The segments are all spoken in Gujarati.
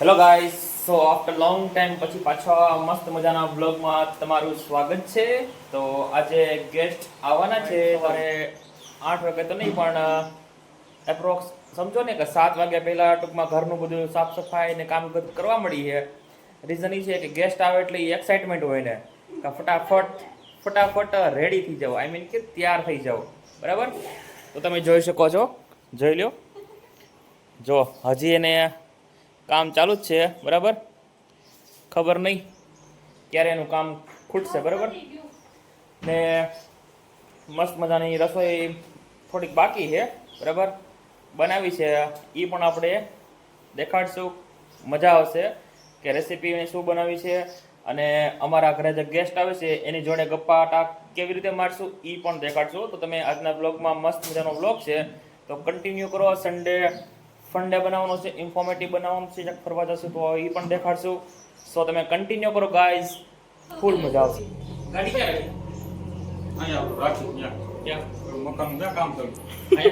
Hello guys so after long time પછી પાછા મસ્ત મજાના બ્લોગમાં તમારું સ્વાગત છે. તો આજે ગેસ્ટ આવવાના છે તમારે આઠ વાગે તો નહીં પણ એપ્રોક્સ સમજો ને કે સાત વાગ્યા પહેલાં ટૂંકમાં ઘરનું બધું સાફ સફાઈ ને કામ બધું કરવા મળી છે. રીઝન એ છે કે ગેસ્ટ આવે એટલે એક્સાઇટમેન્ટ હોય ને. કે ફટાફટ ફટાફટ રેડી થઈ જાઓ. આઈ મીન કે તૈયાર થઈ જાઓ. બરાબર? તો તમે જોઈ શકો છો. જોઈ લો જો હજી એને કામ ચાલુ જ છે, બરાબર? ખબર નહીં ક્યારે એનું કામ ખૂટશે, બરાબર? ને મસ્ત મજાની રસોઈ થોડીક બાકી છે, બરાબર? બનાવી છે એ પણ આપણે દેખાડશું. મજા આવશે કે રેસીપી શું બનાવી છે અને અમારા ઘરે જે ગેસ્ટ આવે છે, એની જોડે ગપ્પા ટાક કેવી રીતે મારશું એ પણ દેખાડશું. તો તમે આજના બ્લોગમાં મસ્ત મજાનો બ્લોગ છે. તો કન્ટિન્યુ કરો સન્ડે ફન ડે બનાવવાનો છે ઇન્ફોર્મેટિવ બનાવવાનું છે જ્યાં ફરવા જશું તો એ પણ દેખાડશું. સો તમે કન્ટિન્યુ કરો ગાઈઝ ફૂલ મજા આવશે. ગાડી ક્યાં રહી અહીંયા મકાન કામ ચાલુ છે ને?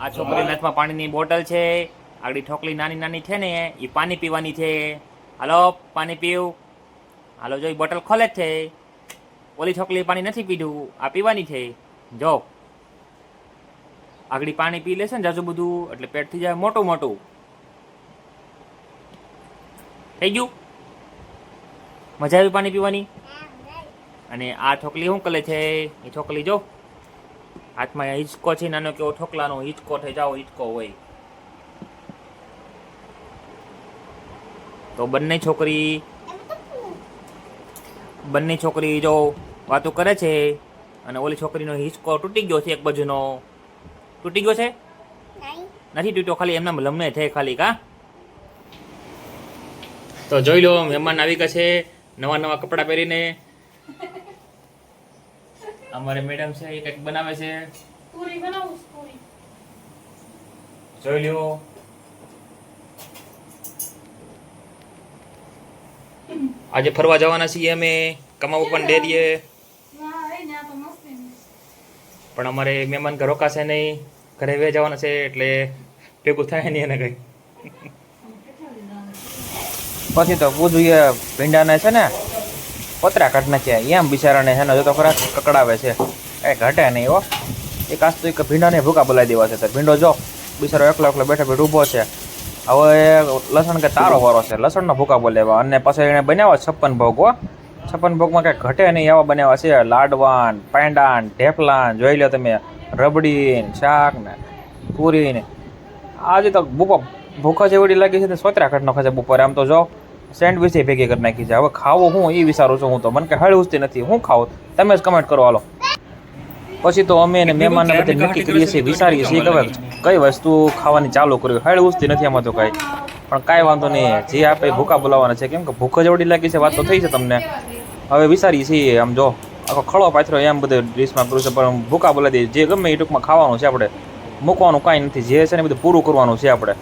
આ છોકરીના હાથમાં પાણીની બોટલ છે આગળ ઠોકલી નાની નાની છે ને એ પાણી પીવાની છે. હાલો પાણી પીવું. હાલો જો એ બોટલ ખોલે જ છે. ઓલી છોકલી પાણી નથી પીધું આ પીવાની છે. જો. આગળ પાણી પી લેશે ને જાજુ બધું, એટલે પેટ થઈ જાય મોટું મોટું. થઈ ગયું? મજા આવી પાણી પીવાની? અને આ ઠોકલી શું કરે છે? એ ઠોકલી જો. હાથમાં હિંચકો છે, નાનો કેવો ઠોકલાનો હિંચકો થઈ જાઓ, હિંચકો હોય. તો બંને છોકરી બંને છોકરી જો વાતો કરે છે, અને ઓલી છોકરીનો હિંચકો તૂટી ગયો છે એક બાજુનો. તૂટી ગયો છે? નથી તૂટ્યો ખાલી એમના લમને છે ખાલી કા? તો જોઈ લો મહેમાન આવી ગયા છે નવા નવા કપડાં પહેરીને. અમારે મેડમ છે એ કંઈક બનાવે છે. પૂરી બનાવું પૂરી. જોઈ લ્યો આજે ફરવા જવાના છીએ અમે કમાવું પણ દે દઈએ ના એ ને આ તો મસ્તી ની. પણ અમારે મહેમાન ઘર રોકાશે નહીં, ઘરે વે જવાના છે એટલે ભેગું થાય નહીં એને કંઈ. પછી તો પૂછું એ ભીંડાને છે ને, પતરા કાઢ નાખ્યા. એમ બિચારાને છે ને, જો તો ખરા કકડાવે છે. કાંઈ ઘટે નહીં હો. એક આજ તો એક ભીંડાને ભૂકા બોલાવી દેવા છે. ભીંડો જો, બિચારો એકલો એકલો બેઠા બેઠો ઊભો છે. હવે લસણ કે તારો વારો છે. લસણનો ભૂકા બોલાવ્યા. અને પછી એને બનાવ્યા છપ્પન ભોગ, હો. છપ્પન ભોગમાં કાંઈ ઘટે નહીં એવા બનાવ્યા છે. લાડવાન પેંડાન ઢેફલાન જોઈ લો તમે રબડીન શાક ને પૂરી ને આજે તો ભૂકો ભૂખા જેવડી લાગી છે ને સોતરા ઘટનો ખાશે બપોરે. આમ તો જો સેન્ડવિચ ભેગી કરી નાખી છે. હવે ખાવું હું એ વિચારું છું હું તો. મને કે હળ ઉસતી નથી. હું ખાવું? તમે જ કમેન્ટ કરો હાલો. પછી તો અમે એને મહેમાનને બધે નક્કી કરીએ છીએ વિચારીએ છીએ કે કઈ વસ્તુ ખાવાની ચાલુ કર્યું હળ ઉસતી નથી આમાં તો કાંઈ. પણ કાંઈ વાંધો નહીં. જે આપણે ભૂખા બોલાવવાના છે, કેમ કે ભૂખ જેવડી લાગી છે, વાત તો થઈ છે તમને. હવે વિચારીએ છીએ, આમ જો, આખો ખળો પાથરો એમ બધું ડીશમાં કર્યું છે, પણ ભૂખા બોલાવી દઈએ. જે ગમે એ ટૂંકમાં ખાવાનું છે આપણે. મૂકવાનું કાંઈ નથી. જે છે ને બધું પૂરું કરવાનું છે આપણે.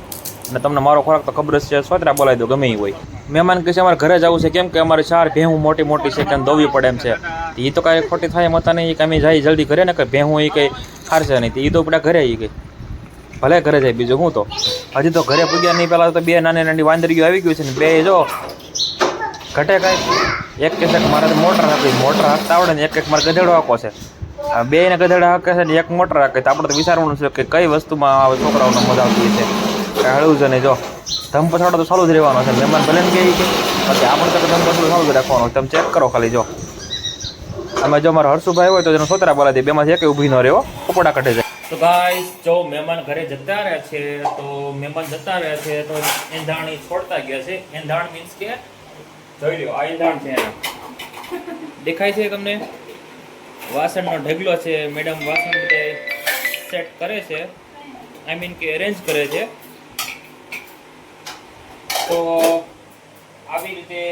અને તમને મારો ખોરાક તો ખબર જ છે સ્વતરા બોલાવી દો, ગમે એ હોય. મહેમાન કહે છે, અમારે ઘરે જવું છે. કેમ કે અમારે ચાર ભેહું મોટી મોટી છે કે દોવી પડે એમ છે. એ તો કાંઈ ખોટી થાય એમ હતા નહીં. કે અમે જાય જલ્દી ઘરે ને કે ભેહું એ કંઈ ખારશે નહીં. એ તો આપણે ઘરે એ ગઈ. ભલે ઘરે જાય, બીજું હું તો. હજી તો ઘરે પૂગ્યા નહીં, પહેલાં તો બે નાની નાની વાંદરીઓ આવી ગયું છે ને બે જો. ઘટે કાંઈ એક કે મારે તો મોટર હતી મોટર હાંકતા આવડે ને એક એક મારે ગધેડો હાંકો છે. બે ને ગધેડા હાંકે છે ને એક મોટર હાંકે, તો આપણે તો વિચારવાનું છે કે કઈ વસ્તુમાં આવે, છોકરાઓને મજા આવતી છે કાંઈ હળવું છે ને જો. ધમ પછાડો તો ચાલુ જ રહેવાનો છે, મહેમાન ભલે ને કહે કે. પછી આપણે તો ધમ પછાડો ચાલુ જ રાખવાનો તમે ચેક કરો ખાલી જો. અમે જો મારા હર્ષુભાઈ હોય તો એનો સોતરા બોલા દે, બેમાંથી એક ઊભી ન રહેવો કપડા કઢે જાય તો ગાઈસ જો મહેમાન ઘરે જતા રહ્યા છે, તો મહેમાન જતા રહ્યા છે, તો એંધાણી છોડતા ગયા છે. એંધાણ મીન્સ કે જોઈ લ્યો, આ એંધાણ છે દેખાય છે તમને? વાસણનો ઢગલો છે મેડમ વાસણ બધે સેટ કરે છે. આઈ મીન કે અરેન્જ કરે છે. તો આવી રીતે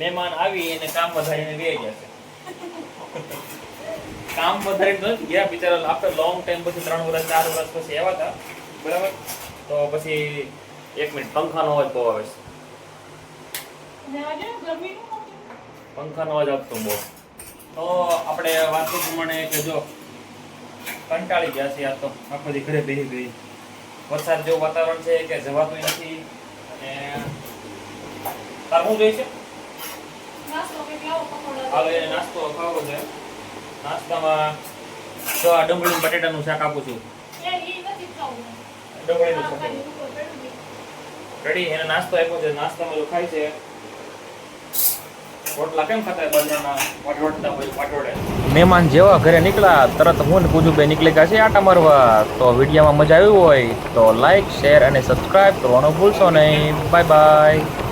મહેમાન આવી અને કામ વધારીને વે જશે કામ વધારે નથી ગયા બિચારા આફ્ટર લોંગ ટાઈમ પછી ત્રણ વર્ષ ચાર વર્ષ પછી આવ્યા હતા. બરાબર? તો પછી એક મિનિટ પંખાનો અવાજ બહુ આવે છે. પંખાનો અવાજ આપતો બહુ. તો આપણે વાત પ્રમાણે કે જો કંટાળી ગયા છે આ તો. આખો દી ઘરે બેસી ગઈ વરસાદ જેવું વાતાવરણ છે કે જવાતું નથી. અને તાર શું જોઈએ છે નાસ્તો ખાવો છે. નાસ્તામાં તો આ ડુંગળી બટેટાનું શાક આપું છું. રેડી એને નાસ્તો આપ્યો છે. નાસ્તામાં જો ખાય છે. મહેમાન જેવા ઘરે નીકળ્યા. તરત હું ને પૂજુભાઈ નીકળી ગયા છે આટા મારવા. તો વિડીયોમાં મજા આવી હોય તો લાઈક શેર અને સબસ્ક્રાઇબ કરવાનું ભૂલશો નહીં. Bye bye